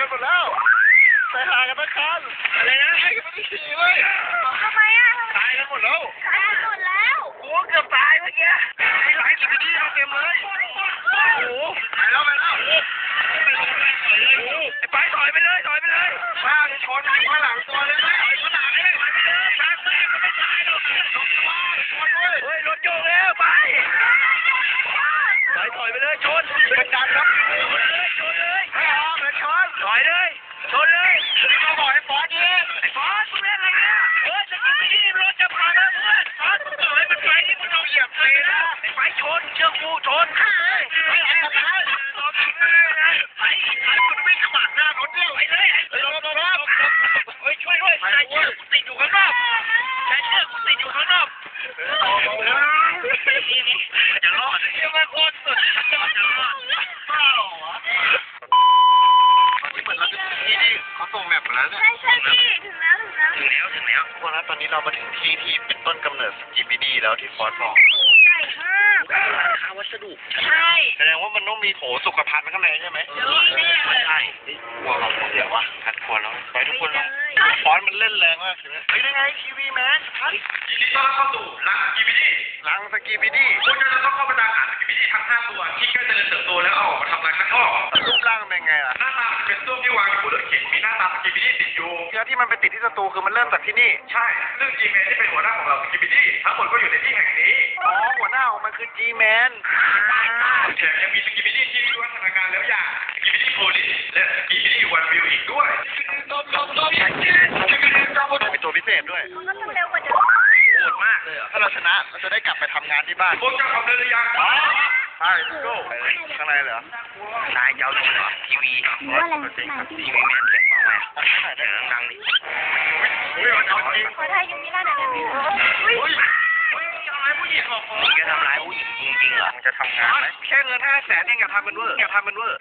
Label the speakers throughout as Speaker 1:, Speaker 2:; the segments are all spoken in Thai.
Speaker 1: กันหมดแล้วไปหากันทั้งคันอะไรนะให้กันไม่ได้ขี่เว้ย
Speaker 2: ทำไมอะ
Speaker 1: ตายกันหมดแล้ว
Speaker 2: ตายหมดแล้ว
Speaker 1: โอ้เกือบตายเมื่อกี้ไอ้หลายกินไปดีมาเต็มเลยโอ้โหไปแล้วไปแล้วไอ้ไปถอยไปเลยถอยไปเลยบ้าจะชนข้างหลังตัวเลยไหมข้างหลังเลยถอยไปเลยทางแม่ก็ไม่ตายหรอกชนเลยเฮ้ยรถโยกแล้วไปไปถอยไปเลยชนเป็นดันครับชนเลยชนเลย อยเลยชนเลยก็บอกให้ฟอสดิไอ้ฟอสมึงเล่นอะไรเนี่ยเออจะกินที่รถจะพังแล้วเพื่อนฟอสมึงบอกให้มันไปที่มึงเอาเหยียบเลยนะไปชนเชือกกูชนเฮ้ยไอ้อันตรายรถเลยไอ้ไอ้คุณไม่ขวางหน้ารถเดียวไปเลยไอ้รถรถรถเฮ้ยช่วยด้วยชายเชือกกูติดอยู่ข้างนอกชายเชือกกูติดอยู่ข้างนอกจะรอดเชื่อไหมโคตรสุดจะรอดเปล่าวะนี่นี่เขาส่ง แมปมาแล้วเนี่ย
Speaker 2: ใช่ใช่พี่ถึงแล้วถึงแล้ว
Speaker 1: ถึงแล้วถึงแล้วพวกนั้นตอนนี้เรามาถึงที่ที่เป็นต้นกำเนิด GPD แล้วที่ฟอสบอก
Speaker 2: ใหญ่มาก
Speaker 1: ร้านค้าวัสดุ
Speaker 2: ใช่
Speaker 1: แสดงว่ามันต้องมีโถสุขภัณฑ์ข้างในใช่ไหม
Speaker 2: นี่แน่เลย
Speaker 1: ใช่กลัวเราเดี๋ยววะทัดกลัวแล้วไปทุกคนลองฟอนต์มันเล่นแรงมากเลยเฮ้ยยังไงทีวีแมนทัด
Speaker 3: ยินดีต้อนรับเข้าสู่รังสกีบิดี้
Speaker 1: ลังสกีบีดี
Speaker 3: คุณจะต้องเข้าไปตามหาสกีบิดี้ทั้ง5ตัวที่ใกล้จะเจริญเติบโตแล้วเอาออกมาทำรังข้างนอก
Speaker 1: รูปร่างเป็นไงล่ะ
Speaker 3: หน้าตาจะเป็นส้วมที่วางอยู่บนรถเข็นมีหน้าตาสกีบิดี้ติดอยู่
Speaker 1: แล้วที่มันไปติดที่สตูคือมันเริ่มจากที่นี่
Speaker 3: ใช่ซึ่งจีเมนที่เป็นหัวหน้าของเราสกีบิดี้ทั้งหมดก็อยู่ในที่แห่งนี้
Speaker 1: อ๋อหัวหน้าของมันคือ G Man
Speaker 3: แถมยังมีสกีบิดี้ที่มีวัฒนาการแล้วอย่างสกีบิดี้โพลิสและสกีบิดี้วันวิวอีกด้วย
Speaker 1: มีตัวพิเศษด้วย
Speaker 2: มันก็ต้องเร็วกว่าเดิม
Speaker 1: โหดมากเลยถ้าเราชนะเราจะได้กลับไปทำงานที่บ้าน
Speaker 3: พวกเจ้าทำได้หรือยัง
Speaker 1: ไป let's go ข้างในเหรอนายจะเอาลงเหรอทีวี
Speaker 2: ว่าอะไร
Speaker 1: ทีวีแมนเสียงมาไหมเสียงดังดิ
Speaker 3: อุ้ยเอาจริง
Speaker 2: ขอถ่ายยูมิล่าหน่อยได้ไหม
Speaker 1: มึงจะทำร้ายผู้หญิงจริงๆเหรอมึงจะทำงานไหมแค่เงินห้าแสนเองอย่าทำมันเวอร์อย่าทำมันเวอร์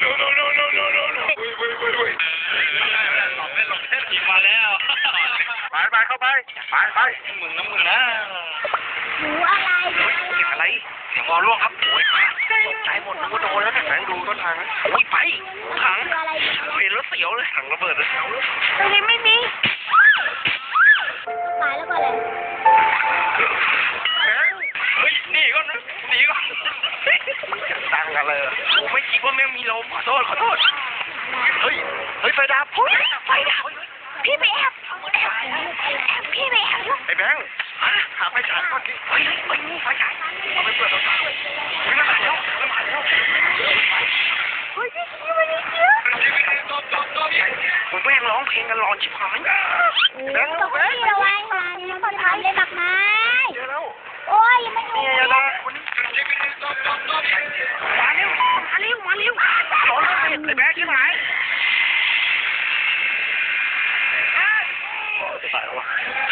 Speaker 3: โนโนโนโนโนโนโนอุ้ยอุ้ยอุ้ยอุ้ย
Speaker 1: หลอกเล่นหลอกเล่นมาแล้วไปไปเข้าไปไปไปมึงนะมึงนะ
Speaker 2: หนูอะไร
Speaker 1: เสียงอะไรเสียงบอล่วงครับโอ้ยตกใจหมดนึกว่าโดนแล้วเนี่แสงดูต้นทางนะโอ้ยไปถังเห็นแล้วเสียวเลยถังระเบิดเลย
Speaker 2: ตรงนี้ไม่มี
Speaker 1: ดังกันเลยผมไม่คิดว่าแม่งมีลมขอโทษขอโทษ เฮ้ย เฮ้ยไฟดับ
Speaker 2: เฮ้ยไฟดับพี่ไปแอบแอบแอบพี่ไปแอบ
Speaker 1: ไอ้แบงค์ฮะหาไฟฉายก่อนดิเฮ้ยเฮ้ยไฟฉายเอาไปเปิดตัวสาวเฮ้ยมันมาแล้วมันมาแล้ว
Speaker 2: เฮ้ยพี่คิวไม่ได้เชื่อ
Speaker 1: ผมแม่งร้องเพลงกันร้อนชิบหายแบงค์
Speaker 2: ตก
Speaker 1: แบ
Speaker 2: ที่
Speaker 1: งค์
Speaker 2: ระวังมาเนี่ยคนทำเลยบักไม้
Speaker 1: เจอแล้ว
Speaker 2: โอ้ยยังไม่
Speaker 1: นี่
Speaker 2: รู้
Speaker 1: จ